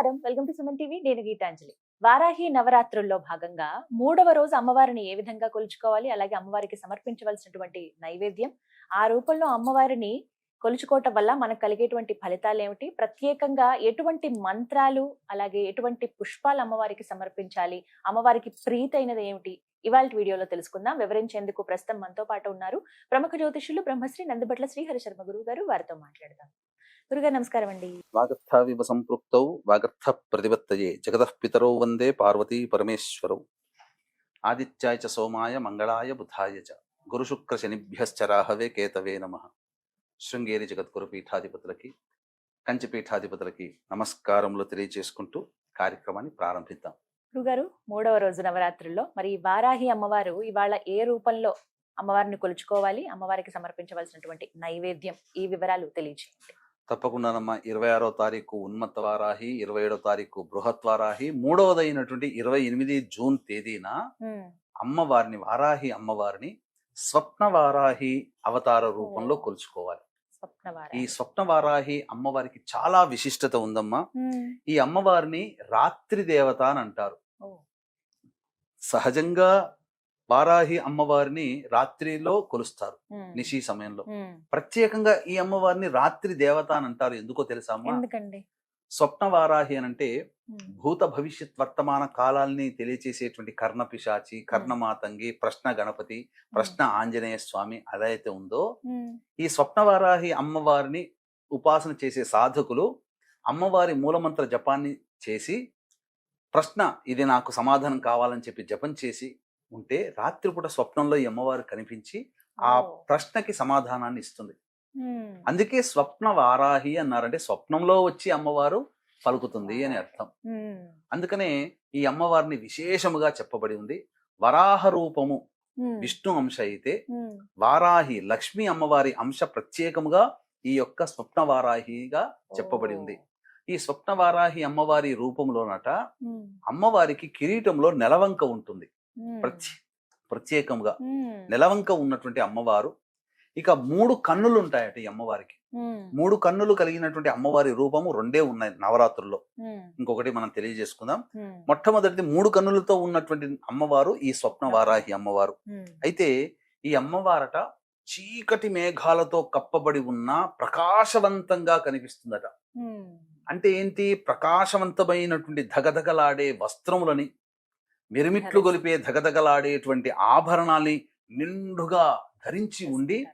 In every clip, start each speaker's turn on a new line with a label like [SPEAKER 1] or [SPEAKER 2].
[SPEAKER 1] నమస్కారం. Welcome to Suman TV. నేను గీతాంజలి. వారాహి నవరాత్రుల్లో భాగంగా మూడవ రోజు అమ్మవారిని ఏ విధంగా కొలుచుకోవాలి అలాగే అమ్మవారికి సమర్పించవలసినటువంటి నైవేద్యం. ఆ రూపంలో అమ్మవారిని కొలుచుకోవటం వల్ల మనకు కలిగేటువంటి ఫలితాలు ఏమిటి? ప్రత్యేకంగా ఎటువంటి మంత్రాలు అలాగే ఎటువంటి పుష్పాలు అమ్మవారికి సమర్పించాలి? అమ్మవారికి ప్రీతైనది ఏమిటి? ఇవాళ వీడియోలో తెలుసుకుందాం. వివరించేందుకు ప్రస్తుతం మనతో పాటు ఉన్నారు ప్రముఖ జ్యోతిషులు బ్రహ్మశ్రీ నందుబట్ల శ్రీహరి శర్మ గురువు గారు. వారితో మాట్లాడదాం. గురుగారు నమస్కారం అండి
[SPEAKER 2] వాగర్థావివ సంపృక్తౌ వాగర్థ ప్రతిపత్తయే జగతః పితరౌ వందే పార్వతీ పరమేశ్వరౌ. ఆదిత్యాయ చ సోమాయ మంగళాయ బుధాయ చ. గురుశుక్ర శనిభ్యశ్చ రాహవే కేతవే నమ. శృంగేరి జగద్గురు పీఠాధిపతులకి కంచి పీఠాధిపతులకి నమస్కారములు తెలియజేసుకుంటూ కార్యక్రమాన్ని ప్రారంభిద్దాం.
[SPEAKER 1] గురుగారు మూడవ రోజు నవరాత్రుల్లో మరి వారాహి అమ్మవారు ఇవాళ ఏ రూపంలో అమ్మవారిని కొలుచుకోవాలి? అమ్మవారికి సమర్పించవలసినటువంటి నైవేద్యం ఈ వివరాలు తెలియజేయండి
[SPEAKER 2] తప్పకుండానమ్మా ఇరవై ఆరో తారీఖు ఉన్మత్త వారాహి ఇరవై ఏడో తారీఖు బృహత్ వారాహి మూడవదైనటువంటి ఇరవై ఎనిమిది జూన్ తేదీన అమ్మవారిని వారాహి అమ్మవారిని స్వప్న వారాహి అవతార రూపంలో. కొలుచుకోవాలి. ఈ. స్వప్న వారాహి అమ్మవారికి చాలా విశిష్టత ఉందమ్మా. ఈ అమ్మవారిని రాత్రి దేవత అని అంటారు. సహజంగా వారాహి అమ్మవారిని రాత్రిలో కొలుస్తారు. నిశి సమయంలో. ప్రత్యేకంగా ఈ అమ్మవారిని రాత్రి దేవత అని అంటారు. ఎందుకో తెలుసా స్వప్న వారాహి అని అంటే భూత భవిష్యత్ వర్తమాన కాలాల్ని తెలియచేసేటువంటి కర్ణ పిశాచి కర్ణమాతంగి ప్రశ్న గణపతి ప్రశ్న ఆంజనేయ స్వామి అదైతే ఉందో ఈ స్వప్నవారాహి అమ్మవారిని ఉపాసన చేసే సాధకులు అమ్మవారి మూలమంత్ర జపాన్ని చేసి ప్రశ్న ఇది నాకు సమాధానం కావాలని చెప్పి జపం చేసి ఉంటే రాత్రిపూట స్వప్నంలో ఈ అమ్మవారు కనిపించి ఆ ప్రశ్నకి సమాధానాన్ని ఇస్తుంది. అందుకే స్వప్న వారాహి అన్నారంటే స్వప్నంలో వచ్చి అమ్మవారు పలుకుతుంది అని అర్థం. అందుకనే ఈ అమ్మవారిని విశేషముగా చెప్పబడి ఉంది. వరాహ రూపము విష్ణు అంశ అయితే వారాహి లక్ష్మీ అమ్మవారి అంశ ప్రత్యేకముగా ఈ యొక్క స్వప్న వారాహిగా చెప్పబడి ఉంది. ఈ స్వప్న వారాహి అమ్మవారి రూపంలోనట అమ్మవారికి కిరీటంలో నెలవంక ఉంటుంది.
[SPEAKER 1] ఉమ్,
[SPEAKER 2] ప్రత్యే ప్రత్యేకముగా.
[SPEAKER 1] ఉమ్,
[SPEAKER 2] నెలవంక ఉన్నటువంటి అమ్మవారు ఇక మూడు కన్నులు ఉంటాయట ఈ అమ్మవారికి. మూడు కన్నులు కలిగినటువంటి అమ్మవారి రూపము రెండే ఉన్నాయి నవరాత్రుల్లో. ఇంకొకటి మనం తెలియజేసుకుందాం. మొట్టమొదటిది మూడు కన్నులతో ఉన్నటువంటి అమ్మవారు ఈ స్వప్న వారాహి అమ్మవారు. అయితే ఈ అమ్మవారట చీకటి మేఘాలతో కప్పబడి ఉన్న ప్రకాశవంతంగా కనిపిస్తుందట. అంటే ఏంటి? ప్రకాశవంతమైనటువంటి ధగధగలాడే వస్త్రములని మిరుమిట్లు గొలిపే ధగధగలాడేటువంటి ఆభరణాల్ని నిండుగా ధరించి ఉండి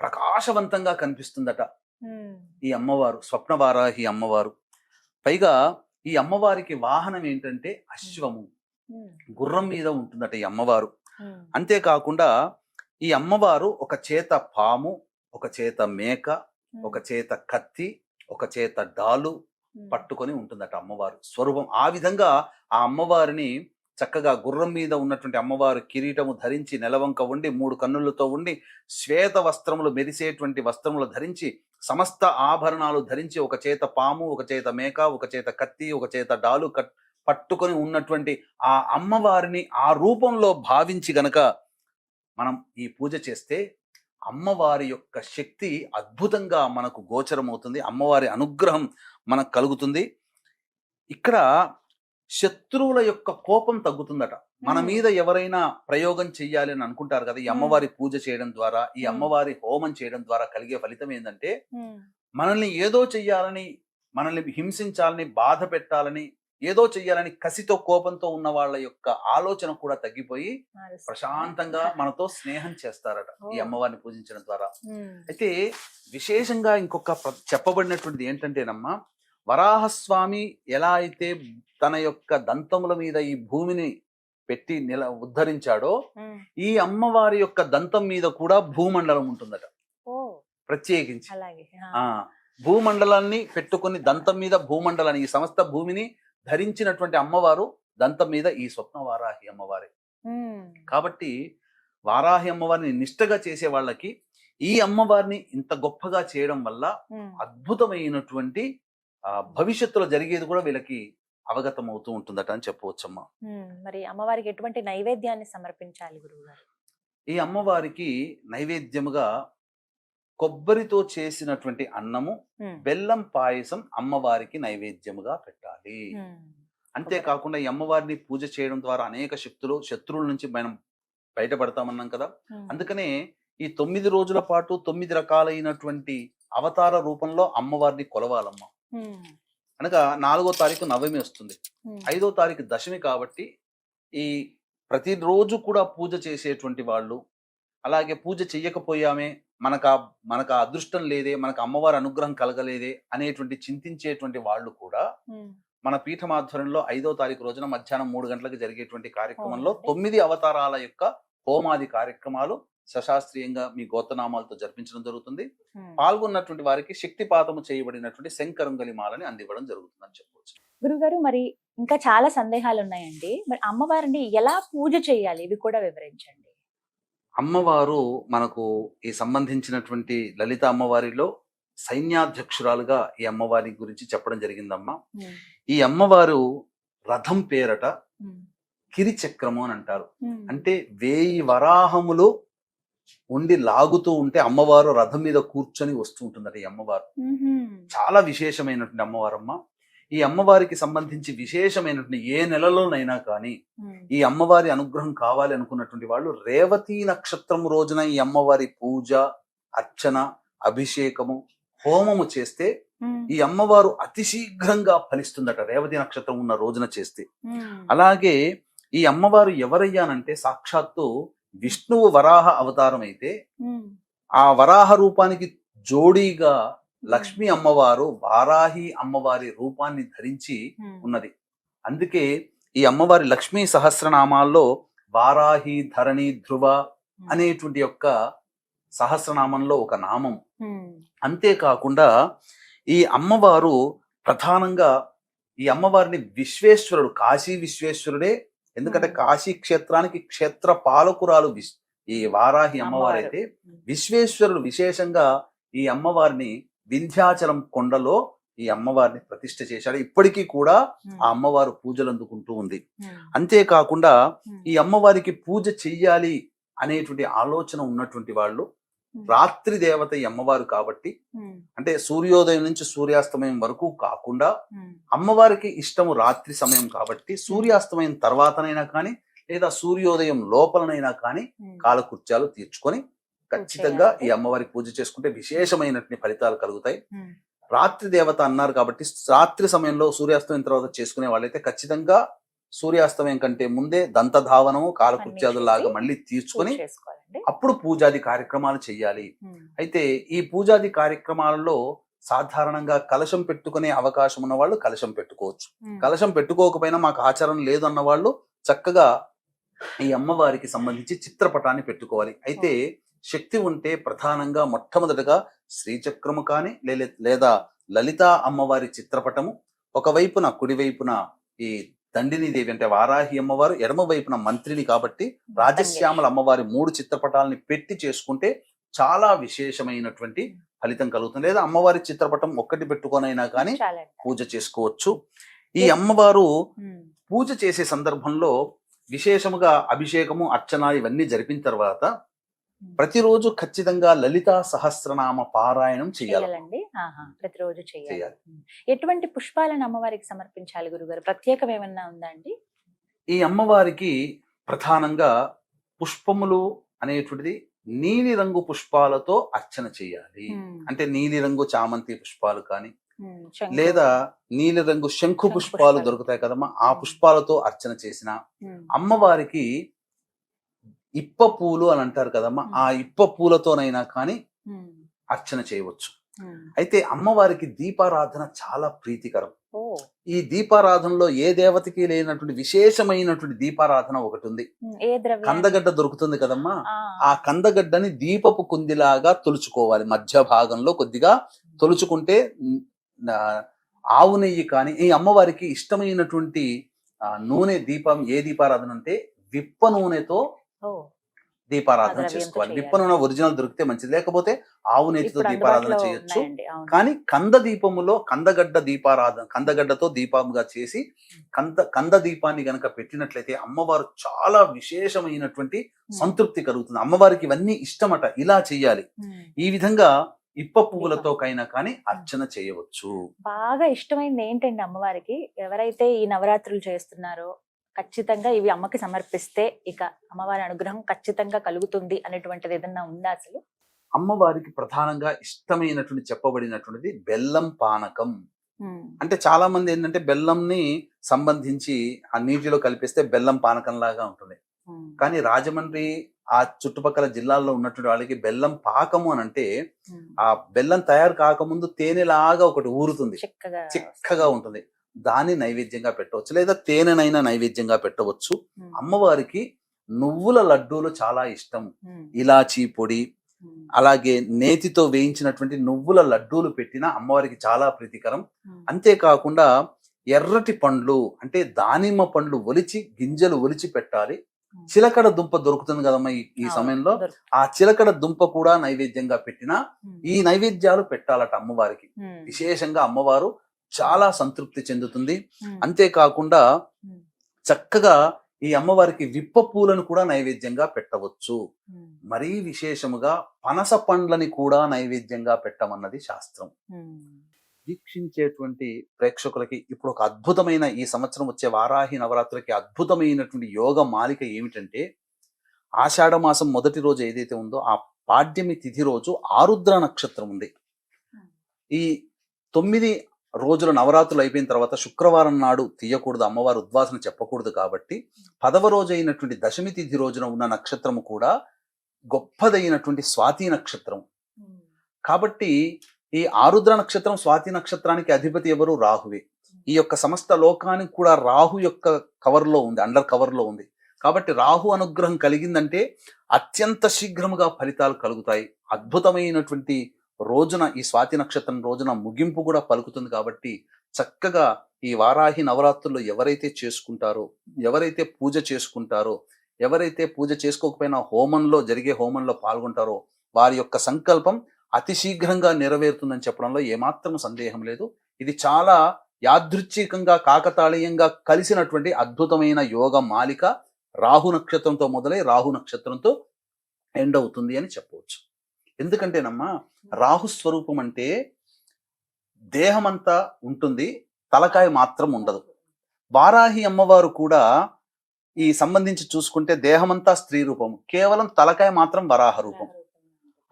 [SPEAKER 2] ప్రకాశవంతంగా కనిపిస్తుందట. ఈ అమ్మవారు స్వప్నవారాహి అమ్మవారు. పైగా ఈ అమ్మవారికి వాహనం ఏంటంటే అశ్వము. గుర్రం మీద ఉంటుందట ఈ అమ్మవారు. అంతేకాకుండా ఈ అమ్మవారు ఒక చేత పాము ఒక చేత మేక ఒక చేత కత్తి ఒక చేత డాలు పట్టుకొని ఉంటుందట అమ్మవారు. స్వరూపం ఆ విధంగా ఆ అమ్మవారిని చక్కగా గుర్రం మీద ఉన్నటువంటి అమ్మవారు కిరీటము ధరించి నెలవంక ఉండి మూడు కన్నులతో ఉండి శ్వేత వస్త్రములు మెరిసేటువంటి వస్త్రములు ధరించి సమస్త ఆభరణాలు ధరించి ఒక చేత పాము ఒక చేత మేక ఒక చేత కత్తి ఒక చేత డాలు కట్ పట్టుకొని ఉన్నటువంటి ఆ అమ్మవారిని ఆ రూపంలో భావించి గనక మనం ఈ పూజ చేస్తే అమ్మవారి యొక్క శక్తి అద్భుతంగా మనకు గోచరమవుతుంది. అమ్మవారి అనుగ్రహం మనకు కలుగుతుంది. ఇక్కడ శత్రువుల యొక్క కోపం తగ్గుతుందట మన. మీద ఎవరైనా ప్రయోగం చెయ్యాలి అని అనుకుంటారు కదా ఈ
[SPEAKER 1] మ్మ్.
[SPEAKER 2] అమ్మవారి పూజ చేయడం ద్వారా ఈ
[SPEAKER 1] మ్మ్.
[SPEAKER 2] అమ్మవారి హోమం చేయడం ద్వారా కలిగే ఫలితం ఏంటంటే మనల్ని ఏదో చెయ్యాలని మనల్ని హింసించాలని బాధ పెట్టాలని ఏదో చెయ్యాలని కసితో కోపంతో ఉన్న వాళ్ళ యొక్క ఆలోచన కూడా తగ్గిపోయి. ప్రశాంతంగా మనతో స్నేహం చేస్తారట ఈ. అమ్మవారిని పూజించడం ద్వారా అయితే విశేషంగా ఇంకొక చెప్పబడినటువంటిది ఏంటంటేనమ్మా వరాహస్వామి ఎలా అయితే తన యొక్క దంతముల మీద ఈ భూమిని పెట్టి నిల ఉద్ధరించాడో ఈ అమ్మవారి యొక్క దంతం మీద కూడా భూమండలం ఉంటుందట. ప్రత్యేకించి. ఆ. భూమండలాన్ని పెట్టుకొని దంతం మీద భూమండలాన్ని ఈ సమస్త భూమిని ధరించినటువంటి అమ్మవారు దంతం మీద ఈ స్వప్న వారాహి అమ్మవారి. కాబట్టి వారాహి అమ్మవారిని నిష్టగా చేసే వాళ్ళకి ఈ అమ్మవారిని ఇంత గొప్పగా చేయడం వల్ల అద్భుతమైనటువంటి భవిష్యత్తులో జరిగేది కూడా వీళ్ళకి అవగతం అవుతూ ఉంటుందట అని చెప్పవచ్చమ్మా.
[SPEAKER 1] మరి అమ్మవారికి ఎటువంటి నైవేద్యాన్ని సమర్పించాలి గురువు గారు
[SPEAKER 2] ఈ అమ్మవారికి నైవేద్యముగా కొబ్బరితో చేసినటువంటి అన్నము బెల్లం పాయసం అమ్మవారికి నైవేద్యముగా పెట్టాలి. అంతేకాకుండా ఈ అమ్మవారిని పూజ చేయడం ద్వారా అనేక శక్తులు శత్రువుల నుంచి మనం బయటపడతామన్నాం కదా. అందుకనే ఈ తొమ్మిది రోజుల పాటు తొమ్మిది రకాలైనటువంటి అవతార రూపంలో అమ్మవారిని కొలవాలమ్మ. అనగా నాలుగో తారీఖు నవమి వస్తుంది. ఐదో తారీఖు దశమి కాబట్టి ఈ ప్రతిరోజు కూడా పూజ చేసేటువంటి వాళ్ళు అలాగే పూజ చెయ్యకపోయామే మనకు మనకు అదృష్టం లేదే మనకు అమ్మవారి అనుగ్రహం కలగలేదే అనేటువంటి చింతించేటువంటి వాళ్ళు కూడా. మన పీఠం ఆధ్వర్యంలో ఐదో తారీఖు రోజున మధ్యాహ్నం మూడు గంటలకు జరిగేటువంటి కార్యక్రమంలో. తొమ్మిది అవతారాల యొక్క హోమాది కార్యక్రమాలు సశాస్త్రీయంగా మీ గోత్రనామాలతో జరిపించడం జరుగుతుంది. పాల్గొన్నటువంటి వారికి శక్తిపాతము చేయబడినటువంటి శంకరంగలి మాలని అందివ్వడం జరుగుతుందని చెప్పవచ్చు
[SPEAKER 1] గురుగారు మరి ఇంకా చాలా సందేహాలు ఉన్నాయండి మరి అమ్మవారిని ఎలా పూజ చేయాలి ఇవి కూడా వివరించండి
[SPEAKER 2] అమ్మవారు మనకు ఈ సంబంధించినటువంటి లలిత అమ్మవారిలో సైన్యాధ్యక్షురాలుగా ఈ అమ్మవారి గురించి చెప్పడం జరిగిందమ్మా. ఈ అమ్మవారు రథం పేరట
[SPEAKER 1] ఉమ్.
[SPEAKER 2] కిరి చక్రము అని అంటారు. అంటే వేయి వరాహములు ఉండి లాగుతూ ఉంటే అమ్మవారు రథం మీద కూర్చొని వస్తూ ఉంటుందట ఈ అమ్మవారు. చాలా విశేషమైనటువంటి అమ్మవారమ్మ ఈ అమ్మవారికి సంబంధించి విశేషమైనటువంటి ఏ నెలలోనైనా కానీ. ఈ అమ్మవారి అనుగ్రహం కావాలి అనుకున్నటువంటి వాళ్ళు రేవతి నక్షత్రం రోజున ఈ అమ్మవారి పూజ అర్చన అభిషేకము హోమము చేస్తే. ఈ అమ్మవారు అతి శీఘ్రంగా ఫలిస్తుందట రేవతి నక్షత్రం ఉన్న రోజున చేస్తే. అలాగే ఈ అమ్మవారు ఎవరయ్యానంటే సాక్షాత్తు విష్ణువు వరాహ అవతారం అయితే. ఆ వరాహ రూపానికి జోడీగా లక్ష్మీ అమ్మవారు వారాహి అమ్మవారి రూపాన్ని ధరించి. ఉన్నది అందుకే ఈ అమ్మవారి లక్ష్మీ సహస్రనామాల్లో వారాహి ధరణి ధ్రువ అనేటువంటి యొక్క సహస్రనామంలో ఒక నామం. అంతేకాకుండా ఈ అమ్మవారు ప్రధానంగా ఈ అమ్మవారిని విశ్వేశ్వరుడు కాశీ విశ్వేశ్వరుడే ఎందుకంటే. కాశీ క్షేత్రానికి క్షేత్ర పాలకురాలు విశ్- ఈ వారాహి అమ్మవారు
[SPEAKER 1] అమ్మవారు.
[SPEAKER 2] అయితే విశ్వేశ్వరుడు విశేషంగా ఈ అమ్మవారిని వింధ్యాచలం కొండలో ఈ అమ్మవారిని ప్రతిష్ఠ చేశాడు ఇప్పటికీ కూడా. ఆ అమ్మవారు పూజలు అందుకుంటూ ఉంది. అంతేకాకుండా. ఈ అమ్మవారికి పూజ చెయ్యాలి అనేటువంటి ఆలోచన ఉన్నటువంటి వాళ్ళు. రాత్రి దేవత అమ్మవారు కాబట్టి. అంటే సూర్యోదయం నుంచి సూర్యాస్తమయం వరకు కాకుండా. అమ్మవారికి ఇష్టము రాత్రి సమయం కాబట్టి సూర్యాస్తమయం తర్వాతనైనా కానీ లేదా సూర్యోదయం లోపలనైనా కానీ. కాలకృత్యాలు తీర్చుకొని ఖచ్చితంగా. ఈ అమ్మవారికి పూజ చేసుకుంటే విశేషమైనటువంటి ఫలితాలు కలుగుతాయి. రాత్రి దేవత అన్నారు కాబట్టి రాత్రి సమయంలో సూర్యాస్తమయం తర్వాత చేసుకునే వాళ్ళైతే ఖచ్చితంగా సూర్యాస్తమయం కంటే ముందే దంతధావనము కాలకృత్యాదులాగా మళ్ళీ తీర్చుకొని అప్పుడు పూజాది కార్యక్రమాలు చేయాలి. అయితే ఈ పూజాది కార్యక్రమాలలో సాధారణంగా కలశం పెట్టుకునే అవకాశం ఉన్న వాళ్ళు కలశం పెట్టుకోవచ్చు. కలశం పెట్టుకోకపోయినా మాకు ఆచారం లేదు అన్న వాళ్ళు చక్కగా ఈ అమ్మవారికి సంబంధించి చిత్రపటాన్ని పెట్టుకోవాలి. అయితే శక్తి ఉంటే ప్రధానంగా మొట్టమొదటగా శ్రీచక్రము కానీ లేదా లలిత అమ్మవారి చిత్రపటము. ఒకవైపున కుడివైపున ఈ దండిని దేవి అంటే వారాహి అమ్మవారు ఎడమ వైపున మంత్రిని కాబట్టి రాజశ్యామల అమ్మవారి మూడు చిత్రపటాలని పెట్టి చేసుకుంటే చాలా విశేషమైనటువంటి ఫలితం కలుగుతుంది లేదా అమ్మవారి చిత్రపటం ఒక్కటి పెట్టుకొనైనా కానీ పూజ చేసుకోవచ్చు ఈ అమ్మవారు. పూజ చేసే సందర్భంలో విశేషముగా అభిషేకము అర్చన ఇవన్నీ జరిపిన తర్వాత. ప్రతిరోజు ఖచ్చితంగా లలితా సహస్రనామ పారాయణం చేయాలి
[SPEAKER 1] చేయాలండి. ప్రతిరోజు చేయాలి. ఎటువంటి పుష్పాలను అమ్మవారికి సమర్పించాలి గురుగారు ప్రత్యేకం ఏమన్నా ఉందా అండి
[SPEAKER 2] ఈ అమ్మవారికి ప్రధానంగా పుష్పములు అనేటువంటిది నీలి రంగు పుష్పాలతో అర్చన చేయాలి. అంటే నీలి రంగు చామంతి పుష్పాలు కానీ. లేదా నీలి రంగు శంఖు పుష్పాలు. దొరుకుతాయి కదమ్మా ఆ పుష్పాలతో అర్చన చేసిన. అమ్మవారికి ఇప్ప పూలు అని అంటారు కదమ్మా ఆ ఇప్ప పూలతోనైనా కానీ. అర్చన చేయవచ్చు. అయితే అమ్మవారికి దీపారాధన చాలా ప్రీతికరం. ఈ దీపారాధనలో ఏ దేవతకి లేనటువంటి విశేషమైనటువంటి దీపారాధన ఒకటి ఉంది కందగడ్డ దొరుకుతుంది కదమ్మా.
[SPEAKER 1] ఆ.
[SPEAKER 2] కందగడ్డని దీపపు కుందిలాగా తొలుచుకోవాలి. మధ్య భాగంలో కొద్దిగా తొలుచుకుంటే ఆవు నెయ్యి కానీ ఈ అమ్మవారికి ఇష్టమైనటువంటి నూనె దీపం ఏ దీపారాధన అంటే విప్ప నూనెతో దీపారాధన చేసుకోవాలి.
[SPEAKER 1] చేయాలి.
[SPEAKER 2] విప్ప నూనె ఒరిజినల్ దొరికితే మంచిది. లేకపోతే ఆవు
[SPEAKER 1] ఇప్పుడు
[SPEAKER 2] దీపారాధన చేయొచ్చు. కానీ కంద దీపములో కందగడ్డ దీపారాధన కందగడ్డతో దీపంగా చేసి కంద కంద దీపాన్ని గనక పెట్టినట్లయితే అమ్మవారు చాలా విశేషమైనటువంటి. సంతృప్తి కలుగుతుంది. అమ్మవారికి ఇవన్నీ ఇష్టమట. ఇలా చెయ్యాలి
[SPEAKER 1] ఉమ్.
[SPEAKER 2] ఈ విధంగా ఇప్ప పువ్వులతోకైనా కానీ అర్చన చేయవచ్చు.
[SPEAKER 1] బాగా ఇష్టమైనది ఏంటండి అమ్మవారికి? ఎవరైతే ఈ నవరాత్రులు చేస్తున్నారో ఖచ్చితంగా ఇవి అమ్మకి సమర్పిస్తే ఇక అమ్మవారి అనుగ్రహం ఖచ్చితంగా కలుగుతుంది అనేటువంటిది ఏదన్నా ఉందా అసలు?
[SPEAKER 2] అమ్మవారికి ప్రధానంగా ఇష్టమైనటువంటి చెప్పబడినటువంటిది బెల్లం పానకం. అంటే చాలా మంది ఏంటంటే బెల్లంని సంబంధించి ఆ నీటిలో కలిపిస్తే బెల్లం పానకం లాగా ఉంటుంది కానీ రాజమండ్రి ఆ చుట్టుపక్కల జిల్లాల్లో ఉన్నటువంటి వాళ్ళకి బెల్లం పాకము అని అంటే. ఆ బెల్లం తయారు కాకముందు తేనెలాగా ఒకటి ఊరుతుంది.
[SPEAKER 1] చిక్కగా
[SPEAKER 2] చిక్కగా ఉంటుంది. దాన్ని నైవేద్యంగా పెట్టవచ్చు. లేదా తేనెనైనా నైవేద్యంగా పెట్టవచ్చు. అమ్మవారికి నువ్వుల లడ్డూలు చాలా ఇష్టం. ఇలాచీ పొడి అలాగే నేతితో వేయించినటువంటి నువ్వుల లడ్డూలు పెట్టిన అమ్మవారికి చాలా ప్రీతికరం. అంతేకాకుండా ఎర్రటి పండ్లు అంటే దానిమ్మ పండ్లు ఒలిచి గింజలు ఒలిచి పెట్టాలి. చిలకడ దుంప దొరుకుతుంది కదమ్మా ఈ- సమయంలో. ఆ చిలకడ దుంప కూడా నైవేద్యంగా పెట్టినా ఈ నైవేద్యాలు పెట్టాలట అమ్మవారికి. విశేషంగా అమ్మవారు చాలా సంతృప్తి చెందుతుంది. అంతేకాకుండా చక్కగా ఈ అమ్మవారికి విప్ప పూలను కూడా నైవేద్యంగా పెట్టవచ్చు. మరీ విశేషముగా పనస పండ్లని కూడా నైవేద్యంగా పెట్టమన్నది శాస్త్రం. వీక్షించేటువంటి ప్రేక్షకులకి ఇప్పుడు ఒక అద్భుతమైన ఈ సంవత్సరం వచ్చే వారాహి నవరాత్రులకి అద్భుతమైనటువంటి యోగ మాలిక ఏమిటంటే ఆషాఢ మాసం మొదటి రోజు ఏదైతే ఉందో ఆ పాడ్యమి తిథి రోజు ఆరుద్ర నక్షత్రం ఉంది. ఈ తొమ్మిది రోజుల నవరాత్రులు అయిపోయిన తర్వాత శుక్రవారం నాడు తీయకూడదు అమ్మవారు ఉద్వాసన చెప్పకూడదు కాబట్టి పదవ రోజు అయినటువంటి దశమి తిథి రోజున ఉన్న నక్షత్రము కూడా గొప్పదైనటువంటి స్వాతి నక్షత్రం. కాబట్టి ఈ ఆరుద్ర నక్షత్రం స్వాతి నక్షత్రానికి అధిపతి ఎవరు? రాహువే. ఈ యొక్క సమస్త లోకానికి కూడా రాహు యొక్క కవర్లో ఉంది అండర్ కవర్లో ఉంది. కాబట్టి రాహు అనుగ్రహం కలిగిందంటే అత్యంత శీఘ్రముగా ఫలితాలు కలుగుతాయి. అద్భుతమైనటువంటి రోజున ఈ స్వాతి నక్షత్రం రోజున ముగింపు కూడా పలుకుతుంది కాబట్టి చక్కగా ఈ వారాహి నవరాత్రుల్లో ఎవరైతే చేసుకుంటారో ఎవరైతే పూజ చేసుకుంటారో ఎవరైతే పూజ చేసుకోకపోయినా హోమంలో జరిగే హోమంలో పాల్గొంటారో వారి యొక్క సంకల్పం అతి శీఘ్రంగా నెరవేరుతుందని చెప్పడంలో ఏమాత్రం సందేహం లేదు. ఇది చాలా యాదృచ్ఛికంగా కాకతాళీయంగా కలిసినటువంటి అద్భుతమైన యోగ మాలిక రాహు నక్షత్రంతో మొదలై రాహు నక్షత్రంతో ఎండ్ అవుతుంది అని చెప్పవచ్చు. ఎందుకంటేనమ్మా రాహు స్వరూపం అంటే దేహమంతా ఉంటుంది తలకాయ మాత్రం ఉండదు. వారాహి అమ్మవారు కూడా ఈ సంబంధించి చూసుకుంటే దేహమంతా స్త్రీ రూపం కేవలం తలకాయ మాత్రం వరాహ రూపం.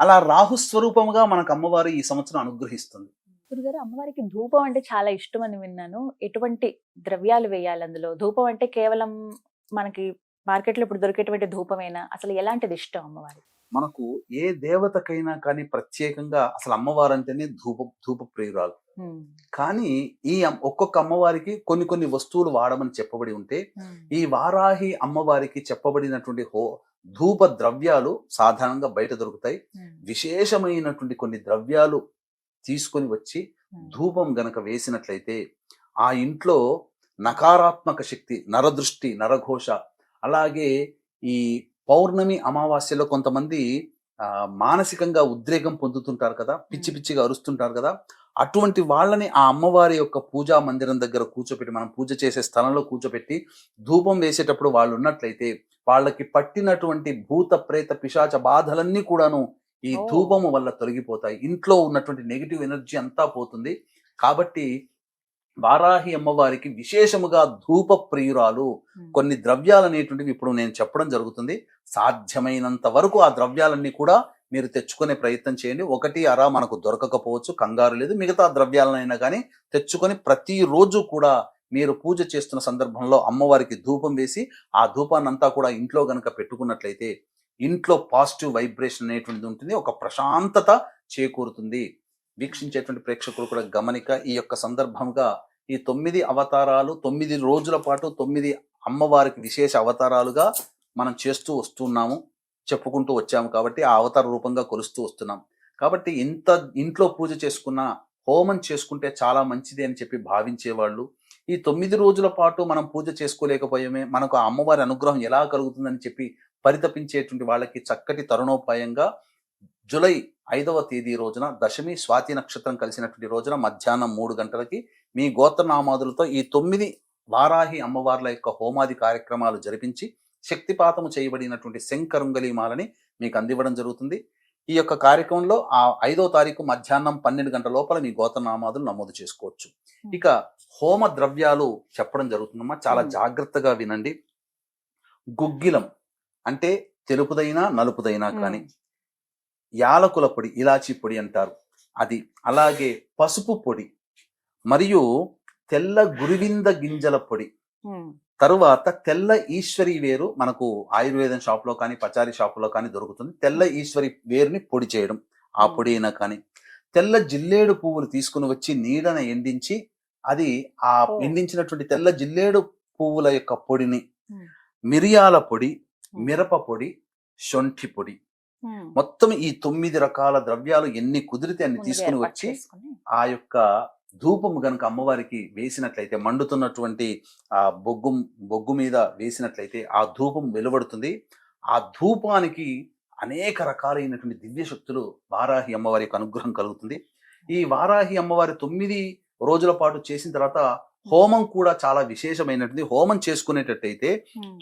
[SPEAKER 2] అలా రాహు స్వరూపముగా మనకు అమ్మవారు ఈ సంవత్సరం అనుగ్రహిస్తుంది.
[SPEAKER 1] గురుగారు అమ్మవారికి ధూపం అంటే చాలా ఇష్టం అని విన్నాను. ఎటువంటి ద్రవ్యాలు వేయాలి అందులో? ధూపం అంటే కేవలం మనకి మార్కెట్లో ఇప్పుడు దొరికేటువంటి ధూపమేనా? అసలు ఎలాంటిది ఇష్టం అమ్మవారికి?
[SPEAKER 2] మనకు ఏ దేవతకైనా కానీ ప్రత్యేకంగా అసలు అమ్మవారు అంటేనే ధూప ధూప ప్రియురాలు కానీ ఈ ఒక్కొక్క అమ్మవారికి కొన్ని కొన్ని వస్తువులు వాడమని చెప్పబడి ఉంటే ఈ వారాహి అమ్మవారికి చెప్పబడినటువంటి హో ధూప ద్రవ్యాలు సాధారణంగా బయట దొరుకుతాయి. విశేషమైనటువంటి కొన్ని ద్రవ్యాలు తీసుకొని వచ్చి ధూపం గనక వేసినట్లయితే ఆ ఇంట్లో నకారాత్మక శక్తి నరదృష్టి నరఘోష అలాగే ఈ పౌర్ణమి అమావాస్యలో కొంతమంది మానసికంగా ఉద్రేకం పొందుతుంటారు కదా పిచ్చి పిచ్చిగా అరుస్తుంటారు కదా అటువంటి వాళ్ళని ఆ అమ్మవారి యొక్క పూజా మందిరం దగ్గర కూర్చోపెట్టి మనం పూజ చేసే స్థలంలో కూర్చోపెట్టి ధూపం వేసేటప్పుడు వాళ్ళు ఉన్నట్లయితే వాళ్ళకి పట్టినటువంటి భూత ప్రేత పిశాచ బాధలన్నీ కూడాను ఈ. ధూపము వల్ల తొలగిపోతాయి. ఇంట్లో ఉన్నటువంటి నెగిటివ్ ఎనర్జీ అంతా పోతుంది. కాబట్టి వారాహి అమ్మవారికి విశేషముగా ధూప ప్రియురాలు. కొన్ని ద్రవ్యాలు అనేటువంటివి ఇప్పుడు నేను చెప్పడం జరుగుతుంది. సాధ్యమైనంత వరకు ఆ ద్రవ్యాలన్నీ కూడా మీరు తెచ్చుకునే ప్రయత్నం చేయండి. ఒకటి అరా మనకు దొరకకపోవచ్చు కంగారు లేదు. మిగతా ద్రవ్యాలనైనా కానీ తెచ్చుకొని ప్రతిరోజు కూడా మీరు పూజ చేస్తున్న సందర్భంలో అమ్మవారికి ధూపం వేసి ఆ ధూపాన్ని అంతా కూడా ఇంట్లో గనక పెట్టుకున్నట్లయితే ఇంట్లో పాజిటివ్ వైబ్రేషన్ అనేటువంటిది ఉంటుంది. ఒక ప్రశాంతత చేకూరుతుంది. వీక్షించేటువంటి ప్రేక్షకులు కూడా గమనిక ఈ యొక్క సందర్భంగా ఈ తొమ్మిది అవతారాలు తొమ్మిది రోజుల పాటు తొమ్మిది అమ్మవారికి విశేష అవతారాలుగా మనం చేస్తూ వస్తున్నాము చెప్పుకుంటూ వచ్చాము కాబట్టి ఆ అవతార రూపంగా కొలుస్తూ వస్తున్నాం. కాబట్టి ఇంత ఇంట్లో పూజ చేసుకున్న హోమం చేసుకుంటే చాలా మంచిది అని చెప్పి భావించేవాళ్ళు. ఈ తొమ్మిది రోజుల పాటు మనం పూజ చేసుకోలేకపోయామే మనకు ఆ అమ్మవారి అనుగ్రహం ఎలా కలుగుతుందని చెప్పి పరితపించేటువంటి వాళ్ళకి చక్కటి తరుణోపాయంగా జూలై ఐదవ తేదీ రోజున దశమి స్వాతి నక్షత్రం కలిసినటువంటి రోజున మధ్యాహ్నం మూడు గంటలకి మీ గోత్రనామాదులతో ఈ తొమ్మిది వారాహి అమ్మవార్ల యొక్క హోమాది కార్యక్రమాలు జరిపించి శక్తిపాతము చేయబడినటువంటి శంకరుంగలి మాలని మీకు అందివ్వడం జరుగుతుంది. ఈ యొక్క కార్యక్రమంలో ఆ ఐదో తారీఖు మధ్యాహ్నం పన్నెండు గంటల లోపల మీ గోత్రనామాదులు నమోదు చేసుకోవచ్చు. ఇక హోమ ద్రవ్యాలు చెప్పడం జరుగుతుందమ్మా. చాలా. జాగ్రత్తగా వినండి. గుగ్గిలం అంటే తెలుపుదైనా నలుపుదైనా కానీ యాలకుల పొడి ఇలాచీ పొడి అంటారు. అది అలాగే పసుపు పొడి మరియు తెల్ల గురివింద గింజల పొడి తరువాత తెల్ల ఈశ్వరి వేరు మనకు ఆయుర్వేదం షాప్లో కానీ పచారీ షాపులో కానీ దొరుకుతుంది తెల్ల ఈశ్వరి వేరుని పొడి చేయడం ఆ. పొడి అయినా కానీ తెల్ల జిల్లేడు పువ్వులు తీసుకుని వచ్చి నీడన ఎండించి అది ఆ. ఎండించినటువంటి తెల్ల జిల్లేడు పువ్వుల యొక్క పొడిని. మిరియాల పొడి. మిరప పొడి శొంఠి పొడి. మొత్తం ఈ తొమ్మిది రకాల ద్రవ్యాలు ఎన్ని కుదిరితే అన్ని తీసుకుని వచ్చి ఆ యొక్క ధూపము గనుక అమ్మవారికి వేసినట్లయితే మండుతున్నటువంటి ఆ బొగ్గు బొగ్గు మీద వేసినట్లయితే ఆ ధూపం వెలువడుతుంది. ఆ ధూపానికి అనేక రకాలైనటువంటి దివ్య శక్తులు వారాహి అమ్మవారి యొక్క అనుగ్రహం కలుగుతుంది. ఈ వారాహి అమ్మవారి తొమ్మిది రోజుల పాటు చేసిన తర్వాత హోమం కూడా చాలా విశేషమైనటువంటి హోమం చేసుకునేటట్టయితే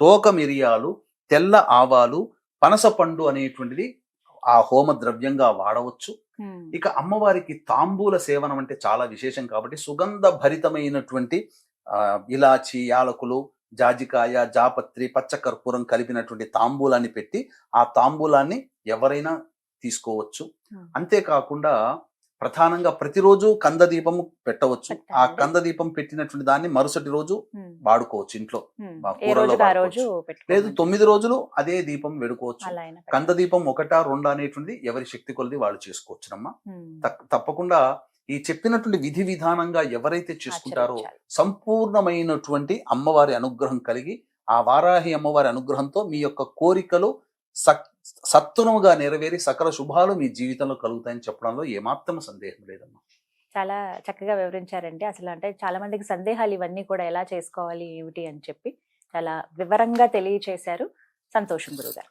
[SPEAKER 2] తోక మిరియాలు తెల్ల ఆవాలు పనసపండు అనేటువంటిది ఆ హోమ ద్రవ్యంగా వాడవచ్చు. ఇక అమ్మవారికి తాంబూల సేవనం అంటే చాలా విశేషం కాబట్టి సుగంధ భరితమైనటువంటి ఆ, ఇలాచి యాలకులు జాజికాయ జాపత్రి పచ్చ కర్పూరం కలిపినటువంటి తాంబూలాన్ని పెట్టి ఆ తాంబూలాన్ని ఎవరైనా తీసుకోవచ్చు. అంతేకాకుండా ప్రధానంగా ప్రతిరోజు కంద దీపము పెట్టవచ్చు ఆ. కంద దీపం పెట్టినటువంటి దాన్ని మరుసటి రోజు వాడుకోవచ్చు ఇంట్లో.
[SPEAKER 1] రోజు
[SPEAKER 2] లేదు. తొమ్మిది రోజులు అదే దీపం వెడుకోవచ్చు కంద దీపం ఒకటా రెండా అనేటువంటిది ఎవరి శక్తి కొలది వాళ్ళు చేసుకోవచ్చునమ్మా తప్పకుండా ఈ చెప్పినటువంటి విధి విధానంగా ఎవరైతే చేసుకుంటారో. సంపూర్ణమైనటువంటి అమ్మవారి అనుగ్రహం కలిగి ఆ వారాహి అమ్మవారి అనుగ్రహంతో మీ యొక్క కోరికలు సక్ సత్వరముగా నెరవేరి సకల శుభాలు మీ జీవితంలో కలుగుతాయని చెప్పడంలో ఏమాత్రం సందేహం లేదమ్మా.
[SPEAKER 1] చాలా చక్కగా వివరించారండి. అసలు అంటే చాలా మందికి సందేహాలు ఇవన్నీ కూడా ఎలా చేసుకోవాలి ఏమిటి అని చెప్పి చాలా వివరంగా తెలియచేశారు. సంతోషం గురుగారు.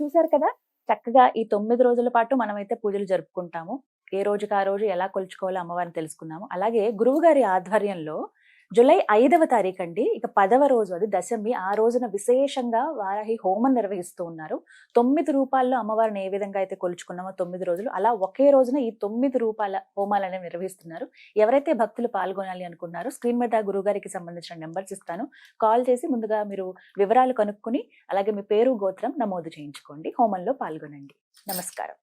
[SPEAKER 1] చూశారు కదా చక్కగా ఈ తొమ్మిది రోజుల పాటు మనమైతే పూజలు జరుపుకుంటాము. ఏ రోజుకి ఆ రోజు ఎలా కొలుచుకోవాలో అమ్మవారిని తెలుసుకున్నాము. అలాగే గురువుగారి ఆధ్వర్యంలో జూలై ఐదవ తారీఖు అండి ఇక పదవ రోజు అది దశమి. ఆ రోజున విశేషంగా వారాహి హోమం నిర్వహిస్తూ ఉన్నారు. తొమ్మిది రూపాల్లో అమ్మవారిని ఏ విధంగా అయితే కొలుచుకున్నామో తొమ్మిది రోజులు అలా ఒకే రోజున ఈ తొమ్మిది రూపాల హోమాలు నిర్వహిస్తున్నారు. ఎవరైతే భక్తులు పాల్గొనాలి అనుకున్నారో స్క్రీన్ మీద గురుగారికి సంబంధించిన నెంబర్స్ ఇస్తాను. కాల్ చేసి ముందుగా మీరు వివరాలు కనుక్కుని అలాగే మీ పేరు గోత్రం నమోదు చేయించుకోండి. హోమంలో పాల్గొనండి. నమస్కారం.